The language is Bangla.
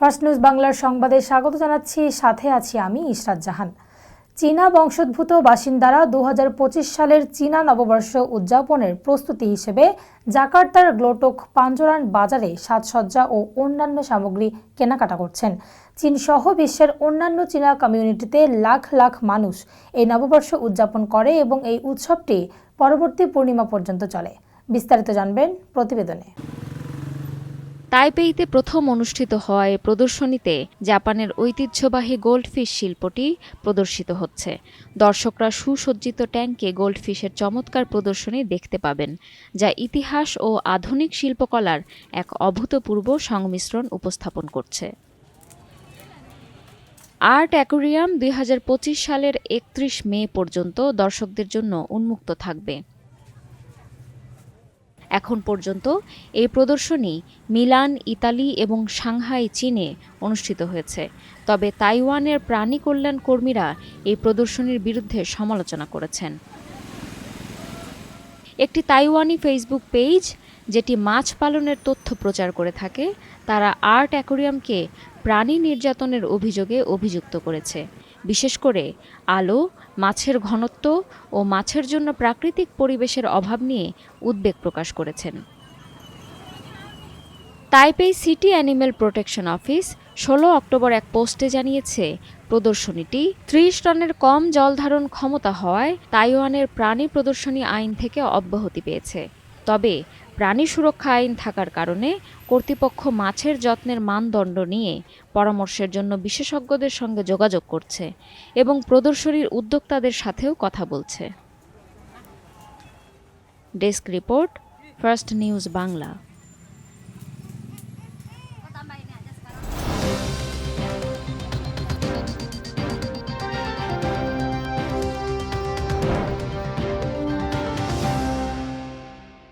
ফার্স্ট নিউজ বাংলার সংবাদে স্বাগত জানাচ্ছি, সাথে আছি আমি ইশরাত জাহান। চীনা বংশোদ্ভূত বাসিন্দারা দু হাজার পঁচিশ সালের চীনা নববর্ষ উদযাপনের প্রস্তুতি হিসেবে জাকার্তার গ্লোটোক পাঞ্জরান বাজারে সাজসজ্জা ও অন্যান্য সামগ্রী কেনাকাটা করছেন। চীন সহ বিশ্বের অন্যান্য চীনা কমিউনিটিতে লাখ লাখ মানুষ এই নববর্ষ উদযাপন করে এবং এই উৎসবটি পরবর্তী পূর্ণিমা পর্যন্ত চলে। বিস্তারিত জানবেন প্রতিবেদনে। তাইপেইতে প্রথম অনুষ্ঠিত হয় প্রদর্শনীতে জাপানের ঐতিহ্যবাহী গোল্ডফিশ শিল্পটি প্রদর্শিত হচ্ছে। দর্শকরা সুসজ্জিত ট্যাঙ্কে গোল্ডফিশের চমৎকার প্রদর্শনী দেখতে পাবেন, যা ইতিহাস ও আধুনিক শিল্পকলার এক অভূতপূর্ব সংমিশ্রণ উপস্থাপন করছে। আর্ট অ্যাকোরিয়াম দুই সালের একত্রিশ মে পর্যন্ত দর্শকদের জন্য উন্মুক্ত থাকবে। এখন পর্যন্ত এই প্রদর্শনী মিলান, ইতালি এবং সাংহাই, চীনে অনুষ্ঠিত হয়েছে। তবে তাইওয়ানের প্রাণী কল্যাণ কর্মীরা এই প্রদর্শনীর বিরুদ্ধে সমালোচনা করেছেন। একটি তাইওয়ানি ফেসবুক পেজ যেটি মাছ পালনের তথ্য প্রচার করে থাকে, তারা আর্ট অ্যাকোরিয়ামকে প্রাণী নির্যাতনের অভিযোগে অভিযুক্ত করেছে। বিশেষ করে আলো, মাছের ঘনত্ব ও মাছের জন্য প্রাকৃতিক পরিবেশের অভাব নিয়ে উদ্বেগ প্রকাশ করেছেন। Taipei city animal protection office ষোলো অক্টোবর এক পোস্টে জানিয়েছে, প্রদর্শনীটি ত্রিশ টনের কম জল ধারণ ক্ষমতা হওয়ায় তাইওয়ানের প্রাণী প্রদর্শনী আইন থেকে অব্যাহতি পেয়েছে। তবে প্রাণী সুরক্ষা আইন থাকার কারণে কর্তৃপক্ষ মাছের যত্নের মানদণ্ড নিয়ে পরামর্শের জন্য বিশেষজ্ঞদের সঙ্গে যোগাযোগ করছে এবং প্রদর্শনীর উদ্যোক্তাদের সাথেও কথা বলছে। Desk report, first news Bangla.